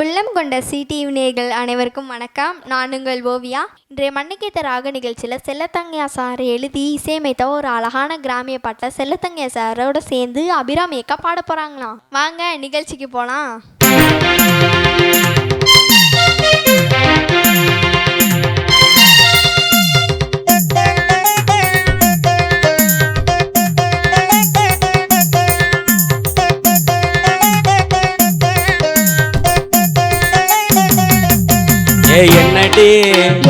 அன்புள்ளம் கொண்ட சிடிவி நேர்கள் அனைவருக்கும் வணக்கம். நான் உங்கள் ஓவியா. இன்றைய மண்ணுக்கேத்த ராக நிகழ்ச்சியில் செல்லத்தங்கையா சார் எழுதி இசையமைத்த ஒரு அழகான கிராமிய பாட்டை செல்லத்தங்கையா சாரோட சேர்ந்து அபிராமி அக்கா பாட போகிறாங்களாம் வாங்க நிகழ்ச்சிக்கு போகலாம் ஏ என்னடி?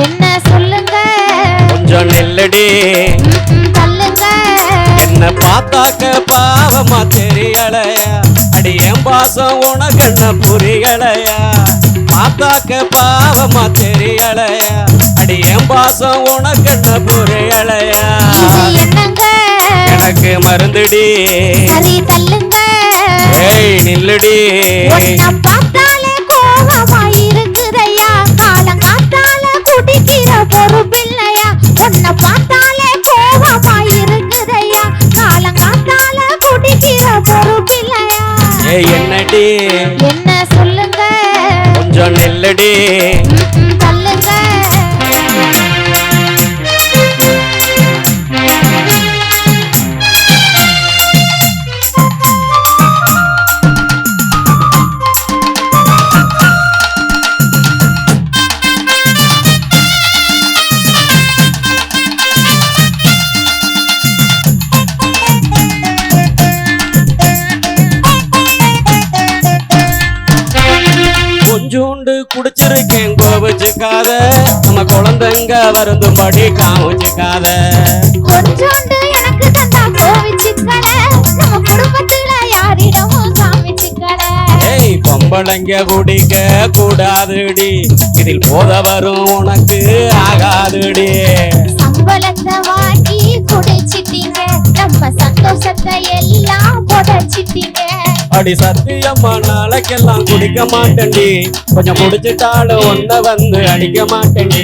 என்ன சொல்லுங்க? கொஞ்சம் நெல்லடி. தள்ளுங்க. என்ன பார்த்தாக்க பாவமா தெரியலையா? அடி என் பாசம் உனக்கு என்ன புரியலையா? பார்த்தாக்க பாவமா தெரியலையா? அடி என் பாசம் உனக்கு என்ன புரியலையா? எனக்கு மருந்துடி. ஏய் நில்லுடி. என்னடி? என்ன சொல்லுங்க? கொஞ்சம் நெல்லடி. கொஞ்சோண்டு குடிச்சிருக்கேன் கோபிச்சுக்காத. நம்ம குழந்தைங்க வருந்தும்படி காமிச்சுக்காத. கொஞ்சோண்டு எனக்கு தந்தா கோவிச்சுக்கல நம்ம குடும்பத்துல யாரிடமும் காமிச்சுக்கல. ஏய் பொம்பளைங்க குடிக்க கூடாதுடி. இதில் போத வரும் உனக்கு ஆகாதுடி. அடி சத்தியம்மா நாளைக்கெல்லாம் குடிக்க மாட்டேன்டி. கொஞ்சம் குடிச்சிட்டாலும் ஒன்ன வந்து அடிக்க மாட்டேன்டி.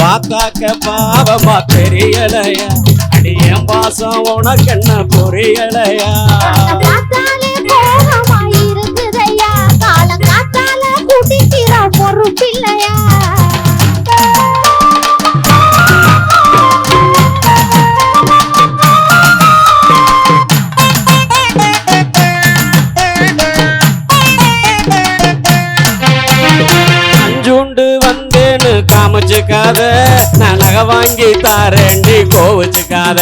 பார்த்தாக்க பாவமா தெரியலையா? அடி என் பாசம் உனக்கு என்ன புரியலையா? பொறுப்பில்லையா காமிச்சுக்காத நான் நகை வாங்கி தாரேண்டி கோவிச்சுக்காத.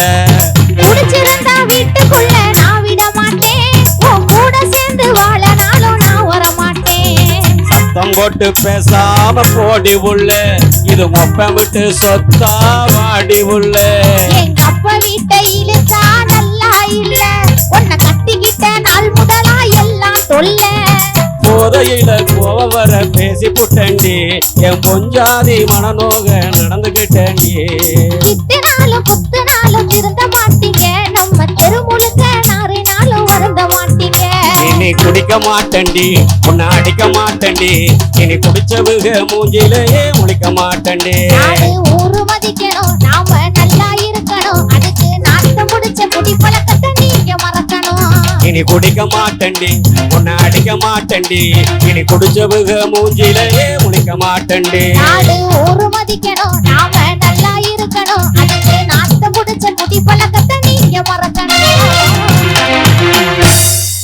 குடிச்சிருந்தா வீட்டுக்குள்ள நான் விட மாட்டேன். உன் கூட சேர்ந்து வாழ நாளும் நான் வர மாட்டேன். சத்தம் போட்டு பேசாம போடி உள்ள. இது மொப்பம் விட்டு சொத்தா வாடி உள்ள. எங்க அப்பா வீட்டை இழுத்தா நல்லா இல்ல. உன்னை கட்டிக்கிட்ட நாள் முதலா எல்லாம் தொல்ல. போதையில கோவம் வர பேசி புட்டண்டி என் பொஞ்சாதி மனநோக நடந்துகிட்டேன்டி திட்டினாலும் குத்துனாலும் திருந்த மாட்டீங்க. நம்ம தெரு முழுக்க நாரினாலும் வருந்த மாட்டீங்க. இனி குடிக்க மாட்டேன்டி உன்னை அடிக்க மாட்டேன்டி. இனி குடிச்சவுக மூஞ்சிலேயே முழிக்க மாட்டேன்டி. இனி குடிக்க மாட்டண்டி உன்னை அடிக்க மாட்டண்டி இனி குடிச்சவுக மூஞ்சிலேயே முழிக்க மாட்டண்டி நாடு மதிக்கணும்.